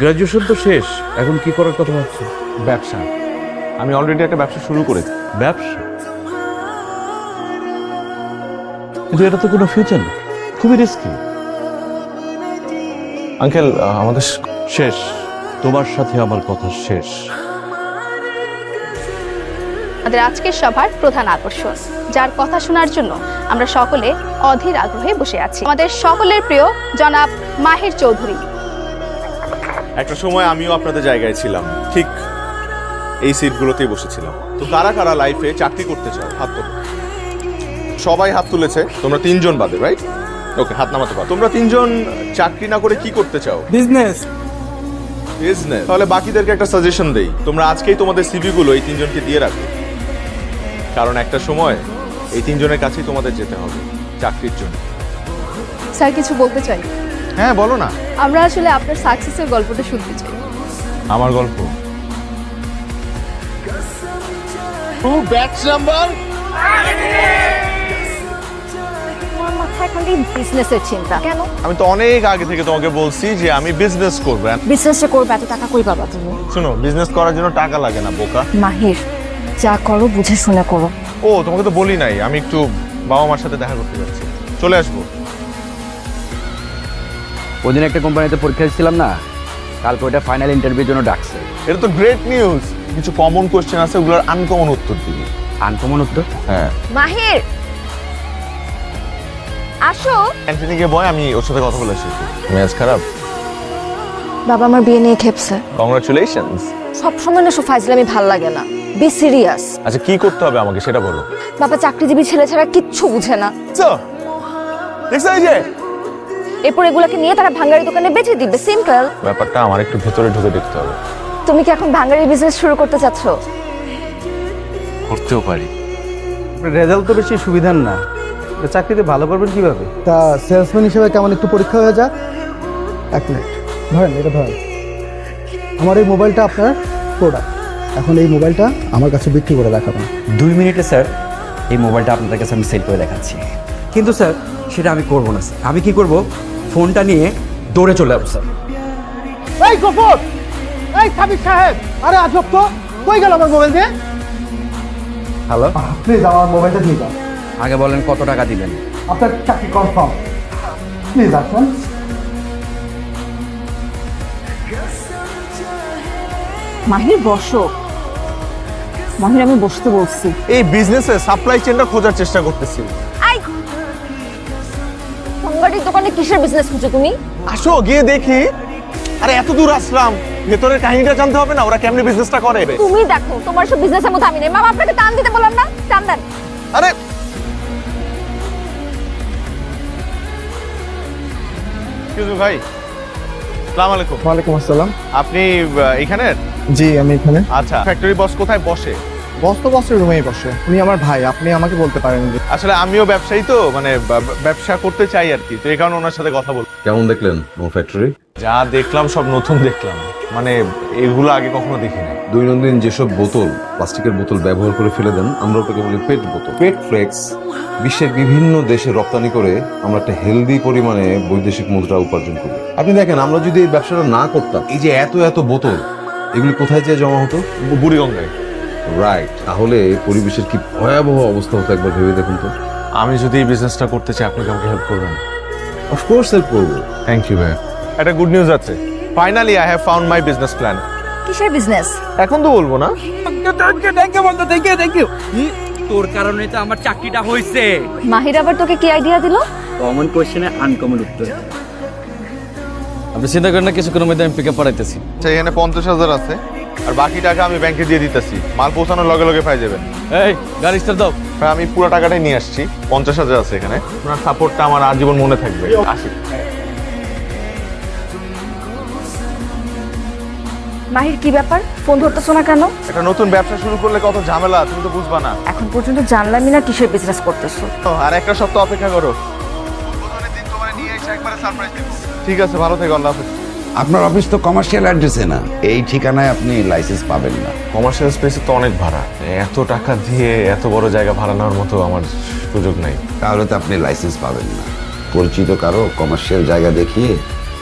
Graduation তো শেষ এখন কি করার কথা ভাবছ? ব্যবসা। আমি অলরেডি একটা ব্যবসা শুরু করেছি। ব্যবসা? কিন্তু এটা তো কোনো ফিউচার না। খুবই রিস্কি আঙ্কেল আমাদের শেষ। তোমার সাথে আমার কথা শেষ। আমাদের আজকের সভার প্রধান আকর্ষণ যার কথা শোনার জন্য আমরা সকলে অধীর আগ্রহে বসে আছি। আমাদের সকলের প্রিয় জনাব মাহির চৌধুরী। একটা সময় আমিও আপনাদের জায়গায় ছিলাম। ঠিক এই সিটগুলোতেই বসেছিলাম। তো কারা কারা লাইফে চাকরি করতে চাও হাত তোলো। সবাই হাত তুলেছে তোমরা তিনজন বাদে রাইট ওকে হাত নামাতে পারো। তোমরা তিনজন চাকরি না করে কি করতে চাও? বিজনেস বিজনেস তাহলে বাকিদেরকে একটা সাজেশন দেই। তোমরা আজকেই তোমাদের সিভি গুলো এই তিনজনকে দিয়ে রাখো। কারণ একটা সময় এই তিনজনের কাছেই তোমাদের যেতে হবে চাকরির জন্য। স্যার কিছু বলতে চাই? হ্যাঁ বলো না। আমরা আসলে আপনার সাকসেসের গল্পটা শুনতে চাই। আমার গল্প? আমার মাথায় নাম্বার বিজনেসের চিন্তা। কেন? আমি তো অনেক আগে থেকে তোমাকে বলছি যে আমি বিজনেস করব। বিজনেসটা করবে এত টাকা কই পাবা তুমি? শোনো বিজনেস করার জন্য টাকা লাগে না বোকা। মাহির যা করো বুঝে শুনে করো। ও তোমাকে তো বলি নাই আমি একটু বাবা মার সাথে দেখা করতে যাচ্ছি। চলে আসব। ওদিন একটা কোম্পানিতে পরীক্ষা দিচ্ছিলাম না কালকে ওইটা ফাইনাল ইন্টারভিউর জন্য ডাকছে। এটা তো গ্রেট নিউজ কিছু কমন কোশ্চেন আছে ওগুলোর আনকমন উত্তর দিবি। আনকমন উত্তর? হ্যাঁ। মাহির! আসো। ক্যান্টিনে গিয়ে বয় আমি ওর সাথে কথা বলে আসি ম্যাচ খারাপ? বাবা আমার বিয়ে নিয়ে খেপছে। কংগ্রাচুলেশনস সব সময় না ফাইজলামি ভালো লাগে না। বি সিরিয়াস আচ্ছা কি করতে হবে আমাকে সেটা বলো। বাবা চাকরিজীবী ছেলে ছাড়া কিচ্ছু বুঝে না। দেখছ এই যে? এরপর এগুলোকে নিয়ে তারা ভাঙ্গারি দোকানে বেচে দিবে। সিম্পল ব্যাপারটা আমার একটু ভেতরে ঢুকে দেখতে হবে। তুমি কি এখন ভাঙ্গারি বিজনেস শুরু করতে চাচ্ছ? করতেও পারি। রেজাল্ট তো বেশি সুবিধার না। তা চাকরিতে ভালো করবেন কীভাবে? তা সেলসম্যান হিসেবে কেমন একটু পরীক্ষা হয়ে যাক? এক মিনিট ধরেন এটা ধরেন। আমার এই মোবাইলটা আপনার প্রোডাক্ট এখন এই মোবাইলটা আমার কাছে বিক্রি করে দেখাবেন। দুই মিনিটে স্যার এই মোবাইলটা আপনাদের কাছে আমি সেল করে দেখাচ্ছি। কিন্তু স্যার সেটা আমি করব না স্যার। আমি কি করব? ফোনটা নিয়ে দৌড়ে চলে যাব স্যার। এই গফর এই সাবির সাহেব! আরে আজব তো! কই গেল আমার মোবাইল দিয়ে? হ্যালো? প্লিজ আমার মোবাইলটা দিয়ে যান আগে বলেন কত টাকা দিবেন? আপনার চাকরি কনফার্ম প্লিজ আসুন। মাহির বসো। মাহির আমি বসতে বলছি। এই বিজনেসে সাপ্লাই চেনটা খোঁজার চেষ্টা করতেছি। দোকানে কিসের বিজনেস খুঁজো তুমি? আসো গিয়ে দেখি। আরে এত দূর আসলাম। ভেতরের কাহিনীটা জানতে হবে না ওরা কেমনে বিজনেসটা করে? তুমি দেখো তোমার সব বিজনেসের মধ্যে আমি নেই। মামা আপনাকে টান দিতে বললাম না? টান দেন। আরে! কিছু ভাই সালাম আলাইকুম। ওয়ালাইকুম আসসালাম। আপনি আহ, এখানের? জি আমি এখানে। আচ্ছা ফ্যাক্টরি বস কোথায় বসে? বস তো বসের রুমেই বসে। উনি আমার ভাই আপনি আমাকে বলতে পারেন যে আসলে আমিও ব্যবসায়ী তো মানে ব্যবসা করতে চাই আর কি। তো এই কারণে ওনার সাথে কথা বল কেমন দেখলেন নো ফ্যাক্টরি? যা দেখলাম সব নতুন দেখলাম। মানে এগুলো আগে কখনো দেখিনি। দৈনন্দিন যেসব বোতল প্লাস্টিকের বোতল ব্যবহার করে ফেলে দেন আমরা ওটাকে বলি পেট বোতল। PET flex. বিশ্বের বিভিন্ন দেশে রপ্তানি করে আমরা একটা হেলদি পরিমাণে বৈদেশিক মুদ্রা উপার্জন করি। আপনি দেখেন আমরা যদি এই ব্যবসাটা না করতাম এই যে এত এত বোতল এগুলি কোথায় যেয়ে জমা হতো? বুড়িগঙ্গায়। রাইট তাহলে পরিবেশের কি ভয়াবহ অবস্থা হতো একবার ভেবে দেখুন তো? আমি যদি এই বিজনেসটা করতে চাই আপনি আমাকে হেল্প করবেন। অফকোর্স হেল্প করব। থ্যাংক ইউ ভাই একটা গুড নিউজ আছে। Finally I have found my business plan কিসের বিজনেস এখন তো বলব না। থ্যাংক ইউ বলতো থ্যাংক ইউ থ্যাংক ইউ তোর কারণে তো আমার চাকরিটা হয়েছে। মাহির আবার তোকে কি আইডিয়া দিল? কমন কোশ্চেনে আনকমন উত্তর। আপনি চিন্তা করেন না কিছুক্ষণের মধ্যে আমি পিক আপ পাঠাইতেছি আচ্ছা এখানে পঞ্চাশ হাজার আছে। আর বাকি টাকা আমি ব্যাংকে দিয়ে দিতেছি। মাল পৌঁছানোর লগে লগে পাই যাবেন। এই গাড়ি স্টার্ট দাও। ভাই, আমি পুরো টাকাটাই নিয়ে আসছি। পঞ্চাশ হাজার আছে এখানে। আপনার সাপোর্টটা আমার আজীবন মনে থাকবে। আসি। মাহির কি ব্যাপার? ফোন ধরতেছো না কেন? একটা নতুন ব্যবসা শুরু করলে কত ঝামেলা তুমি তো বুঝবা না। এখন পর্যন্ত জানলামই না কিসের বিজনেস করতেছো। তো আর একটা সপ্তাহ অপেক্ষা করো। ঠিক আছে ভালো থেকো আল্লাহ হাফেজ। আপনার অফিস তো কমার্শিয়াল অ্যাড্রেসে না। এই ঠিকানায় আপনি লাইসেন্স পাবেন না। কমার্শিয়াল স্পেসে তো অনেক ভাড়া। এত টাকা দিয়ে এত বড় জায়গা ভাড়া নেওয়ার মতো আমার সুযোগ নাই। তাহলে তো আপনি লাইসেন্স পাবেন না। পরিচিত কারও কমার্শিয়াল জায়গা দেখিয়ে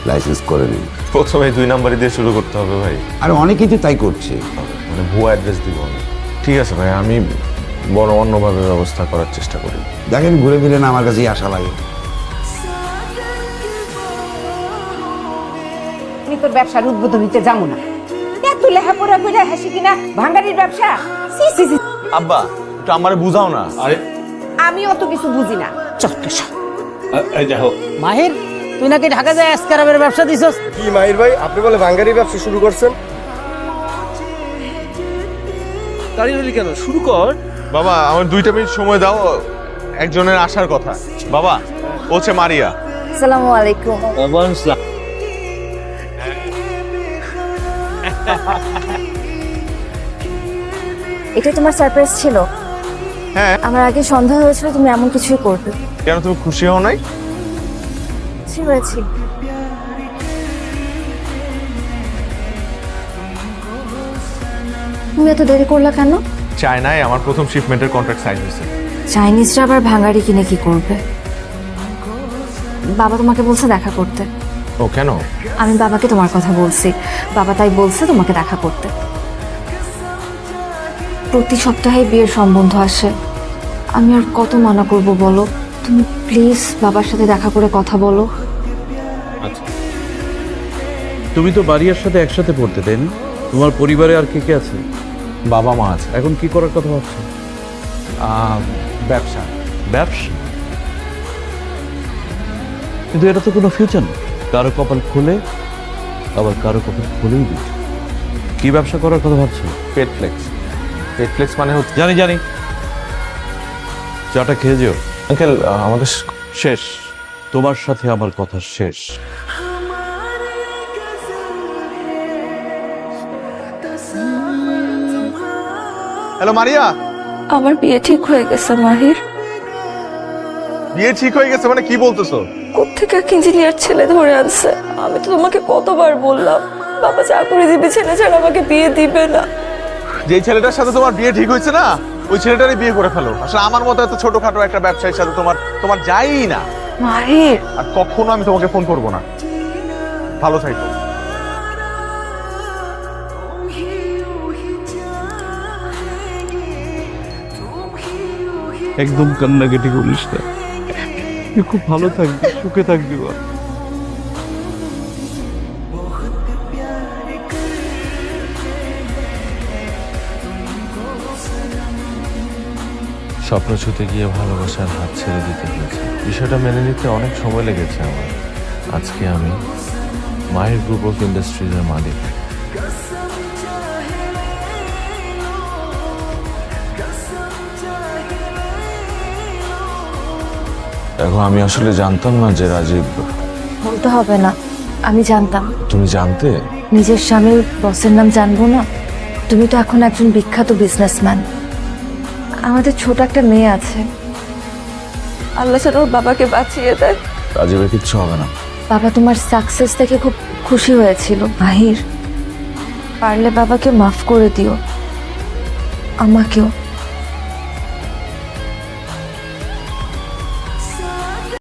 লাইসেন্স করে নিন। প্রথমে দুই নাম্বারই দিয়ে শুরু করতে হবে ভাই। আর অনেকেই তো তাই করছে। মানে ভুয়া অ্যাড্রেস দিব ঠিক আছে ভাই আমি বড় অন্যভাবে ব্যবস্থা করার চেষ্টা করি। দেখেন ঘুরে ফিরে না আমার কাছেই আশা লাগে। আমি তোর ব্যবসার উদ্বোধন হইতে যাব না। এত লেখাপড়া করে হাসি কিনা? ভাঙ্গারির ব্যবসা? সি সি সি। আব্বা একটু আমারে বুঝাও না। আরে। আমি অত কিছু বুঝি না। চত্বর সব। মাহির তুই নাকি ঢাকা যায় এসকারাবের ব্যবসা দিছস? কি মাহির ভাই আপনি বলে বাঙ্গারি ব্যবসা শুরু করছেন? দাঁড়িয়ে রইলি কেন? শুরু কর। বাবা আমার দুইটা মিনিট সময় দাও একজনের আসার কথা। বাবা ও হচ্ছে মারিয়া। আসসালামু আলাইকুম। এটা তোমার সারপ্রাইজ ছিল? হ্যাঁ। আমার আগে সন্দেহ হয়েছিল তুমি এমন কিছুই করবে। কেন তুমি খুশি হও নাই? খুশি হয়েছি। তুমি এত দেরি করলা কেন? চায়নায় আমার প্রথম শিপমেন্টের কন্ট্রাক্ট সাইন হয়েছে। চাইনিজরা আবার ভাঙাড়ি কিনে কি করবে? বাবা তোমাকে বলছে দেখা করতে। ও কেন? আমি বাবাকে তোমার কথা বলছি। বাবা তাই বলছে তোমাকে দেখা করতে। প্রতি সপ্তাহে বিয়ের সম্বন্ধ আসে। আমি আর কত মানা করব বলো? তুমি প্লিজ বাবার সাথে দেখা করে কথা বলো। তুমি তো বাড়িয়ার সাথে একসাথে পড়তে তাই না? তোমার পরিবারে আর কে কে আছে? বাবা মা আছে। এখন কি করার কথা ভাবছ? ব্যবসা। ব্যবসা? কিন্তু এটা তো কোনো ফিউচার না কারও কপাল খুলে আবার কারও কপাল খুলেই দিচ্ছে কি ব্যবসা করার কথা ভাবছ পেট ফ্লেক্স পেট ফ্লেক্স মানে হচ্ছে জানি জানি। চাটা খেয়ে যেও। আঙ্কেল আমাদের শেষ। তোমার সাথে আমার কথা শেষ। হ্যালো মারিয়া আমার বিয়ে ঠিক হয়ে গেছে মাহির। বিয়ে ঠিক হয়ে গেছে মানে কি বলতেছো? কোথেকে এক ইঞ্জিনিয়ার ছেলে ধরে আনছে? আমি তো তোমাকে কতবার বললাম বাবা চাকরি দিবে ছেলে ছাড়া আমাকে বিয়ে দিবে না। যে ছেলেটার সাথে তোমার বিয়ে ঠিক হয়েছে না ওই ছেলেটারই বিয়ে করে ফেলো। আসলে আমার মতো এত ছোটখাটো একটা ব্যবসায়ীর সাথে তোমার তোমার যাই না। মাহির আর কখনো আমি তোমাকে ফোন করব না। ভালো থাকো। একদম কান্নাকাটি করিস না। তুই খুব ভালো থাকবি, সুখে থাকবি বল। স্বপ্ন ছুতে গিয়ে ভালোবাসার হাত ছেড়ে দিতে হয়েছে। বিষয়টা মেনে নিতে অনেক সময় লেগেছে আমার। আজকে আমি মায়ের গ্রুপ অফ ইন্ডাস্ট্রিজের মালিক। দেখো আমি আসলে জানতাম না যে রাজীব বলতে হবে না আমি জানতাম। তুমি জানতে? নিজের স্বামীর বসের নাম জানব না? তুমি তো এখন একজন বিখ্যাত বিজনেসম্যান আমাদের ছোট একটা মেয়ে আছে। আল্লাহ যেন ওর বাবাকে বাঁচিয়ে দেয়। রাজীবের কিচ্ছু হবে না। বাবা তোমার সাকসেস দেখে খুব খুশি হয়েছিল। বাহির পারলে বাবাকে মাফ করে দিও। আমাকেও।